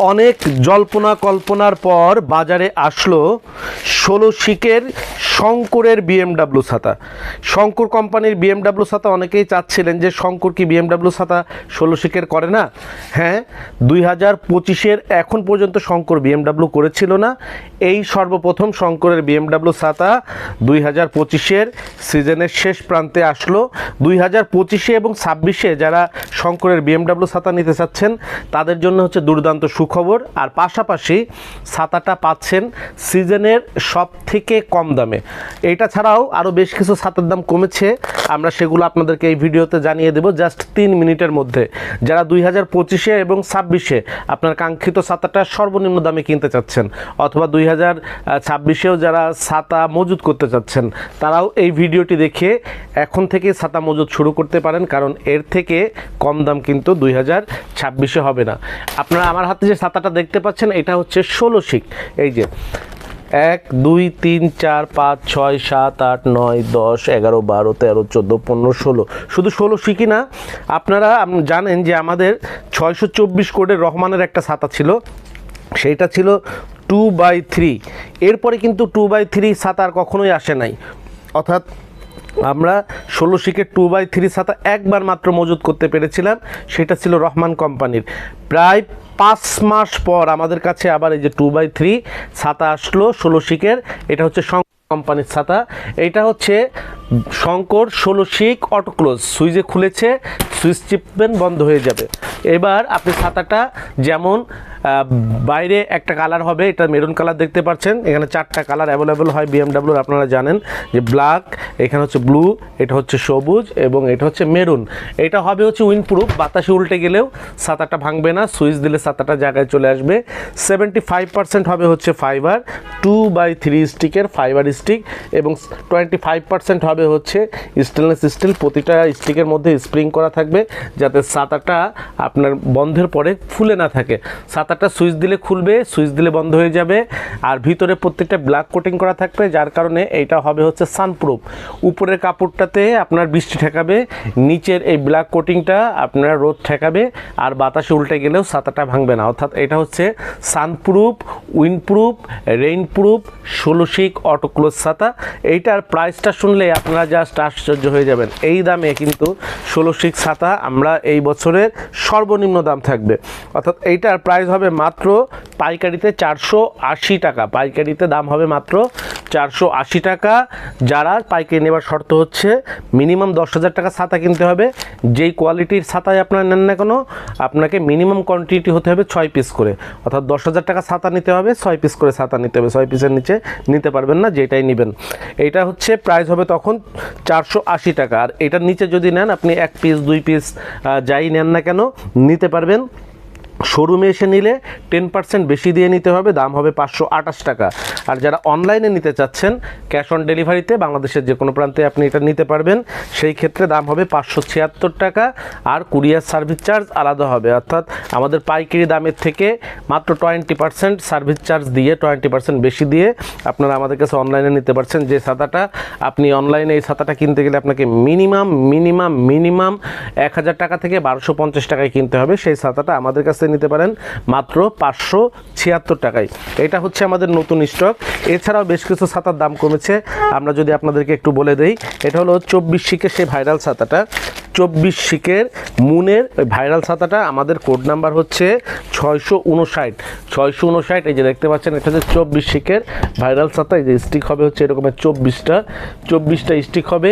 অনেক জল্পনা কল্পনার পর বাজারে আসলো ষোলো শিকের শঙ্করের বিএমডাব্লিউ ছাতা। শঙ্কর কোম্পানির বিএমডাব্লিউ ছাতা অনেকেই চাচ্ছিলেন যে শঙ্কর কি বিএমডাব্লিউ ছাতা ষোলো শিকের করে না? হ্যাঁ দুই হাজার পঁচিশের এখন পর্যন্ত শঙ্কর বিএমডাব্লিউ করেছিল না। এই সর্বপ্রথম শঙ্করের বিএমডাব্লিউ ছাতা দুই হাজার পঁচিশের সিজনের শেষ প্রান্তে আসলো। দুই হাজার পঁচিশে এবং ছাব্বিশে যারা শঙ্করের বিএমডাব্লিউ ছাতা নিতে চাচ্ছেন, তাদের জন্য হচ্ছে দুর্দান্ত সুখবর, আর পাশাপাশি ছাতাটা পাচ্ছেন সিজনের সব থেকে কম দামে। এইটা ছাড়াও আরও বেশ কিছু ছাতার দাম কমেছে। আমরা সেগুলো আপনাদেরকে এই ভিডিওতে জানিয়ে দেব জাস্ট তিন মিনিটের মধ্যে। যারা দুই হাজার পঁচিশে এবং ছাব্বিশে আপনার কাঙ্ক্ষিত ছাতাটা সর্বনিম্ন দামে কিনতে চাচ্ছেন, অথবা দুই হাজার ছাব্বিশেও যারা ছাতা মজুত করতে চাচ্ছেন, তারাও এই ভিডিওটি দেখে এখন থেকে ছাতা মজুত শুরু করতে পারেন, কারণ এর থেকে কম দাম কিন্তু দুই হাজার ছাব্বিশে হবে না। আপনারা আমার হাতে যে ছাতাটা দেখতে পাচ্ছেন, এটা হচ্ছে ষোলো শিক এই যে, এক, দুই, তিন, চার, পাঁচ, ছয়, সাত, আট, নয়, দশ, এগারো, বারো, তেরো, চোদ্দ, পনেরো, ষোলো। শুধু ষোলো শিখি না, আপনারা জানেন যে আমাদের ছয়শো চব্বিশ কোডের রহমানের একটা ছাতা ছিল। সেইটা ছিল টু বাই থ্রি। এরপরে কিন্তু টু বাই থ্রি ছাতা আর কখনোই আসে নাই। অর্থাৎ আমরা ষোলো শিকের টু বাই থ্রি ছাতা একবার মাত্র মজুত করতে পেরেছিলাম, সেটা ছিল রহমান কোম্পানির। প্রায় পাঁচ মাস পর আমাদের কাছে আবার এই যে টু বাই থ্রি ছাতা আসলো ষোলো শিকের এটা হচ্ছে কোম্পানির ছাতা। এটা হচ্ছে শঙ্কর ষোলো শিক অটোক্লোজ সুইচে খুলেছে, সুইচ চিপবেন বন্ধ হয়ে যাবে। এবার আপনি ছাতাটা যেমন বাইরে একটা কালার হবে, এটা মেরুন কালার দেখতে পাচ্ছেন। এখানে চারটা কালার অ্যাভেলেবেল হয় বিএমডাব্লিউর আপনারা জানেন যে ব্ল্যাক, এখানে হচ্ছে ব্লু, এটা হচ্ছে সবুজ এবং এটা হচ্ছে মেরুন। এটা হবে হচ্ছে উইনপ্রুফ, বাতাসে উল্টে গেলেও ছাতাটা ভাঙবে না, সুইচ দিলে ছাতাটা জায়গায় চলে আসবে। সেভেন্টি ফাইভ পার্সেন্ট হবে হচ্ছে ফাইবার টু বাই থ্রি স্টিকের ফাইবার স্টিক এবং টোয়েন্টি ফাইভ পার্সেন্ট হবে হচ্ছে স্টেনলেস স্টিল প্রতিটা স্টিকের মধ্যে স্প্রিং করা থাকবে, যাতে ছাতাটা আপনার বন্ধের পরে ফুলে না থাকে। ছাতাটা সুইচ দিলে খুলবে, সুইচ দিলে বন্ধ হয়ে যাবে। আর ভিতরে প্রত্যেকটা ব্ল্যাক কোটিং করা থাকবে, যার কারণে এইটা হবে হচ্ছে সানপ্রুফ উপরের কাপড়টাতে আপনার বৃষ্টি ঠেকাবে, নিচের এই ব্ল্যাক কোটিংটা আপনার রোদ ঠেকাবে, আর বাতাসে উল্টে গেলেও ছাতাটা ভাঙবে না। অর্থাৎ এটা হচ্ছে সানপ্রুফ উইন্ডপ্রুফ রেইনপ্রুফ ষোলোশিক অটোক্লোজ ছাতা। এইটার প্রাইসটা শুনলে আপনারা জাস্ট আশ্চর্য হয়ে যাবেন। এই দামে কিন্তু ষোলোশিক ছাতা আমরা এই বছরের সর্বনিম্ন দাম থাকবে। অর্থাৎ এইটার প্রাইস হবে মাত্র পাইকারিতে চারশো আশি টাকা। পাইকারিতে দাম হবে মাত্র চারশো আশি টাকা। যারা পাইকারি নেবার শর্ত হচ্ছে, মিনিমাম দশ হাজার টাকা ছাতা কিনতে হবে। যেই কোয়ালিটির ছাতায় আপনারা নেন না কেন, আপনাকে মিনিমাম কোয়ান্টিটি হতে হবে ছয় পিস করে। অর্থাৎ দশ হাজার টাকা ছাতা নিতে হবে, ছয় পিস করে ছাতা নিতে হবে। ছয় পিসের নিচে নিতে পারবেন না, যেটাই নেবেন। এইটা হচ্ছে প্রাইস হবে তখন চারশো আশি টাকা। আর এটার নিচে যদি নেন, আপনি এক পিস দুই পিস যাই নেন না কেন, নিতে পারবেন। শোরুমে এসে নিলে টেন পার্সেন্ট বেশি দিয়ে নিতে হবে, দাম হবে পাঁচশো আঠাশ টাকা। আর যারা অনলাইনে নিতে চাচ্ছেন ক্যাশ অন ডেলিভারিতে বাংলাদেশের যে কোনো প্রান্তে আপনি এটা নিতে পারবেন। সেই ক্ষেত্রে দাম হবে পাঁচশো ছিয়াত্তর টাকা আর কুরিয়ার সার্ভিস চার্জ আলাদা হবে। অর্থাৎ আমাদের পাইকারি দামের থেকে মাত্র টোয়েন্টি পার্সেন্ট সার্ভিস চার্জ দিয়ে টোয়েন্টি পার্সেন্ট বেশি দিয়ে আপনারা আমাদের কাছে অনলাইনে নিতে পারছেন। যে ছাতাটা আপনি অনলাইনে এই ছাতাটা কিনতে গেলে আপনাকে মিনিমাম মিনিমাম মিনিমাম এক হাজার টাকা থেকে বারোশো পঞ্চাশ টাকায় কিনতে হবে। সেই ছাতাটা আমাদের কাছে নিতে পারেন মাত্র পাঁচশো ছিয়াত্তর টাকায়। এটা হচ্ছে আমাদের নতুন স্টক এছাড়াও বেশ কিছু ছাতার দাম কমেছে। আমরা যদি আপনাদেরকে একটু বলে দেই, এটা হলো চব্বিশ শিখে সেই ভাইরাল ছাতাটা। চব্বিশ শিকের মুনের ওই ভাইরাল ছাতাটা, আমাদের কোড নাম্বার হচ্ছে ছয়শো উনষাট। ছয়শো উনষাট, এই যে দেখতে পাচ্ছেন, এটা হচ্ছে চব্বিশ শিকের ভাইরাল ছাতা, এই যে স্টিক হবে হচ্ছে এরকমের চব্বিশটা। চব্বিশটা স্টিক হবে,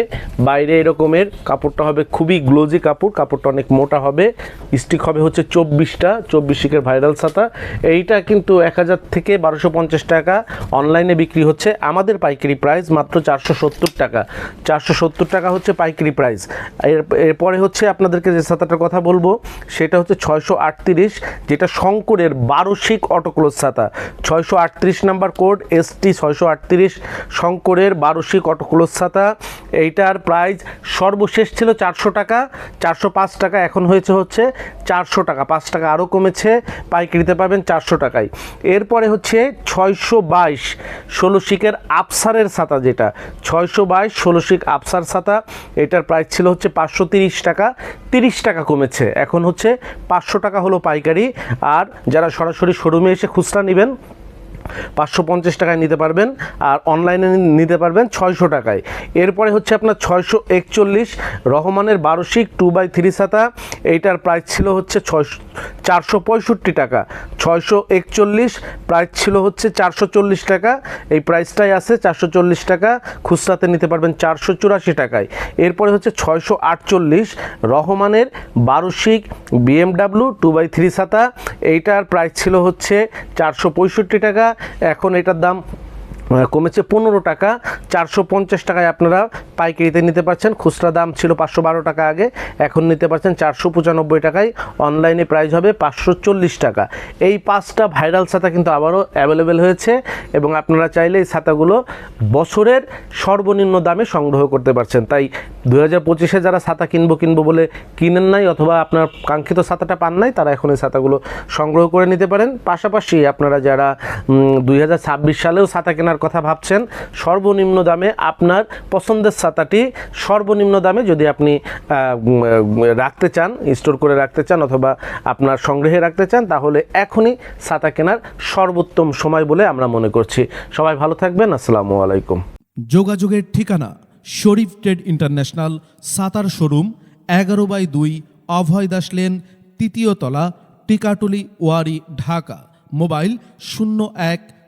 বাইরে এরকমের কাপড়টা হবে খুবই গ্লোজি কাপড়, কাপড়টা অনেক মোটা হবে। স্টিক হবে হচ্ছে চব্বিশটা, চব্বিশ শিকের ভাইরাল ছাতা। এইটা কিন্তু এক হাজার থেকে বারোশো পঞ্চাশ টাকা অনলাইনে বিক্রি হচ্ছে, আমাদের পাইকারি প্রাইস মাত্র চারশো সত্তর টাকা। চারশো সত্তর টাকা হচ্ছে পাইকারি প্রাইস। এর এরপরে হচ্ছে আপনাদেরকে যে ছাতাটার কথা বলব, সেটা হচ্ছে ছয়শো আটত্রিশ, যেটা শঙ্করের বারোশিক অটোক্লোজ ছাতা। ছয়শো আটত্রিশ নাম্বার কোড এসটি ছয়শো আটত্রিশ, শঙ্করের বারোশিক অটোক্লোজ ছাতা। এইটার প্রাইস সর্বশেষ ছিল চারশো টাকা, চারশো পাঁচ টাকা এখন হয়েছে হচ্ছে চারশো টাকা। পাঁচ টাকা আরও কমেছে, পাইকারিতে পাবেন চারশো টাকায়। এরপরে হচ্ছে ছয়শো বাইশ, ষোলো শিকের আফসারের ছাতা যেটা। ছয়শো বাইশ, ষোলো শিক আফসার ছাতা, এটার প্রাইস ছিল হচ্ছে পাঁচশো তেইশ টাকা, তিরিশ টাকা কমেছে। এখন হচ্ছে পাঁচশো টাকা হলো পাইকারি। আর যারা সরাসরি শোরুমে এসে খুচরা নেবেন পাঁচশো পঞ্চাশ টাকায় নিতে পারবেন আর অনলাইনে নিতে পারবেন ছয়শো টাকায়। এরপরে হচ্ছে আপনার ছয়শো একচল্লিশ, রহমানের বারোশিক টু বাই থ্রি সাতা এইটার প্রাইস ছিল হচ্ছে ছয়শো, চারশো পঁয়ষট্টি টাকা। ছয়শো একচল্লিশ প্রাইস ছিল হচ্ছে চারশো চল্লিশ টাকা। এই প্রাইসটাই আছে চারশো চল্লিশ টাকা। খুচরাতে নিতে পারবেন চারশো চুরাশি টাকায়। এরপরে হচ্ছে ছয়শো আটচল্লিশ, রহমানের বারোশিক বিএমডাব্লিউ টু বাই থ্রি সাতা, এইটার প্রাইস ছিল হচ্ছে চারশো পঁয়ষট্টি টাকা, এখন এটার দাম কমেছে পনেরো টাকা। চারশো পঞ্চাশ টাকায় আপনারা পাইকারিতে নিতে পারছেন। খুচরা দাম ছিল পাঁচশো বারো টাকা আগে, এখন নিতে পারছেন চারশো পঁচানব্বই টাকায়। অনলাইনে প্রাইস হবে পাঁচশো চল্লিশ টাকা। এই পাঁচটা ভাইরাল ছাতা কিন্তু আবারও অ্যাভেলেবেল হয়েছে এবং আপনারা চাইলে এই ছাতাগুলো বছরের সর্বনিম্ন দামে সংগ্রহ করতে পারছেন। তাই দু হাজার পঁচিশে যারা ছাতা কিনবো কিনবো বলে কিনেন নাই অথবা আপনার কাঙ্ক্ষিত ছাতাটা পান নাই, তারা এখন এই ছাতাগুলো সংগ্রহ করে নিতে পারেন। পাশাপাশি আপনারা যারা দুই হাজার ছাব্বিশ সালেও ছাতা কেনার কথা ভাবছেন, সর্বনিম্ন দামে আপনার পছন্দের ছাতাটি সর্বনিম্ন দামে যদি আপনি রাখতে চান স্টোর করে রাখতে চান অথবা আপনার সংগ্রহে রাখতে চান, তাহলে এখনই ছাতা কেনার সর্বোত্তম সময় বলে আমরা মনে করছি। সবাই ভালো থাকবেন, আসসালামু আলাইকুম। যোগাযোগের ঠিকানা শরীফ ট্রেড ইন্টারন্যাশনাল সাতার শোরুম, এগারো বাই দুই অভয় দাস লেন, তৃতীয় তলা, টিকাটুলি ওয়ারি, ঢাকা। মোবাইল শূন্য এক